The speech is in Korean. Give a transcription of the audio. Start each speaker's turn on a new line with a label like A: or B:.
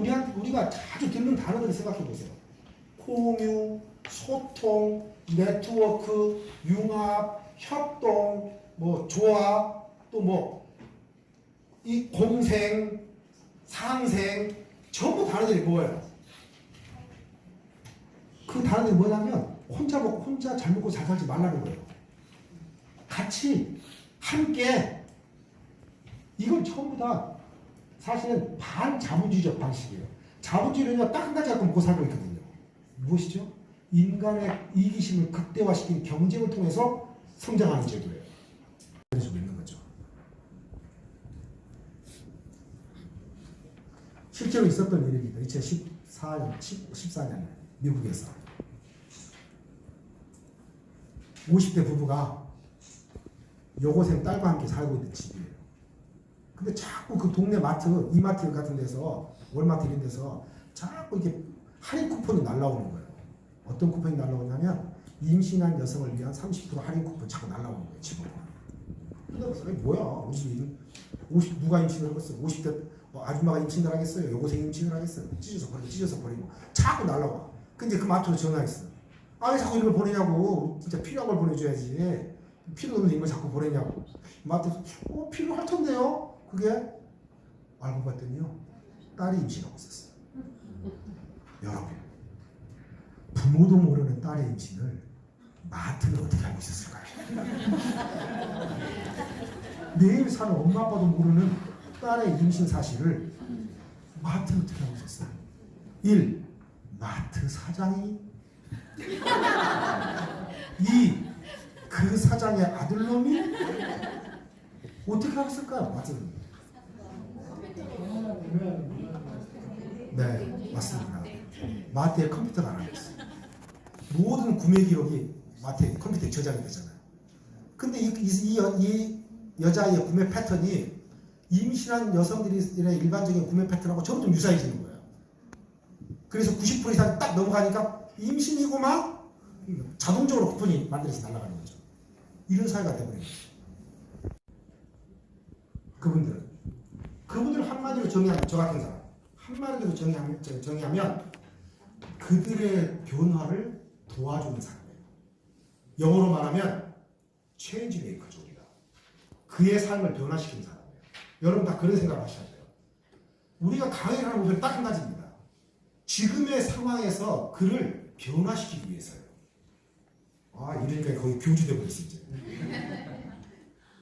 A: 우리한테 우리가 자주 듣는 단어들을 생각해 보세요. 공유, 소통, 네트워크, 융합, 협동, 뭐 조합, 또 뭐 이 공생, 상생 전부 단어들이 뭐예요? 그 단어들이 뭐냐면 혼자 먹고 혼자 잘 먹고 잘 살지 말라는 거예요. 같이 함께 이건 전부 다 사실은 반자본주의적 방식이에요. 자본주의는요 딱한 가지 갖고 먹고 살고 있거든요. 무엇이죠? 인간의 이기심을 극대화시킨 경쟁을 통해서 성장하는 제도예요. 그래서 있는 거죠. 실제로 있었던 일입니다. 2014년, 14년 미국에서 50대 부부가 여고생 딸과 함께 살고 있는 집이에요. 근데 자꾸 그 동네 마트, 이마트 같은 데서 월마트 이런 데서 자꾸 이게 할인 쿠폰이 날라오는 거예요. 어떤 쿠폰이 날라오냐면 임신한 여성을 위한 30% 할인 쿠폰 자꾸 날라오는 거예요. 집으로. 근데 뭐야? 우리 집에 50 누가 임신을 하겠어? 50대 뭐 아줌마가 임신을 하겠어요? 여고생 임신을 하겠어요? 찢어서 버리고 찢어서 버리고 자꾸 날라와. 근데 그 마트로 전화했어. 아 왜 자꾸 이걸 보내냐고. 진짜 필요한 걸 보내줘야지. 필요 없는 이걸 자꾸 보내냐고. 마트에서 어 필요할 텐데요. 그게 알고 봤더니요 딸이 임신하고 있었어요. 여러분 부모도 모르는 딸의 임신을 마트는 어떻게 알고 있었을까요? 내일 사는 엄마 아빠도 모르는 딸의 임신 사실을 마트는 어떻게 알고 있었어요? 1. 마트 사장이 2. 그 사장의 아들놈이 어떻게 알았을까요? 마트는 네, 맞습니다. 마트에 컴퓨터가 안 있어요. 모든 구매 기록이 마트에 컴퓨터에 저장이 되잖아요. 근데 이, 이, 이, 여자의 구매 패턴이 임신한 여성들의 일반적인 구매 패턴하고 좀 유사해지는 거예요. 그래서 90% 이상 딱 넘어가니까 임신이고만 자동적으로 쿠폰이 만들어서 날아가는 거죠. 이런 사회가 되버린 거죠. 그분들은 그분들 한마디로 정의하면 저 같은 사람 한마디로 정의하면, 저- 정의하면 그들의 변화를 도와주는 사람이에요. 영어로 말하면 체인지 메이커죠 우리가. 그의 삶을 변화시키는 사람이에요. 여러분 다 그런 생각을 하셔야 돼요. 우리가 강의를 하는 목표는 딱 한 가지입니다. 지금의 상황에서 그를 변화시키기 위해서요. 아 이러니까 거의 교주되고 있어 이제.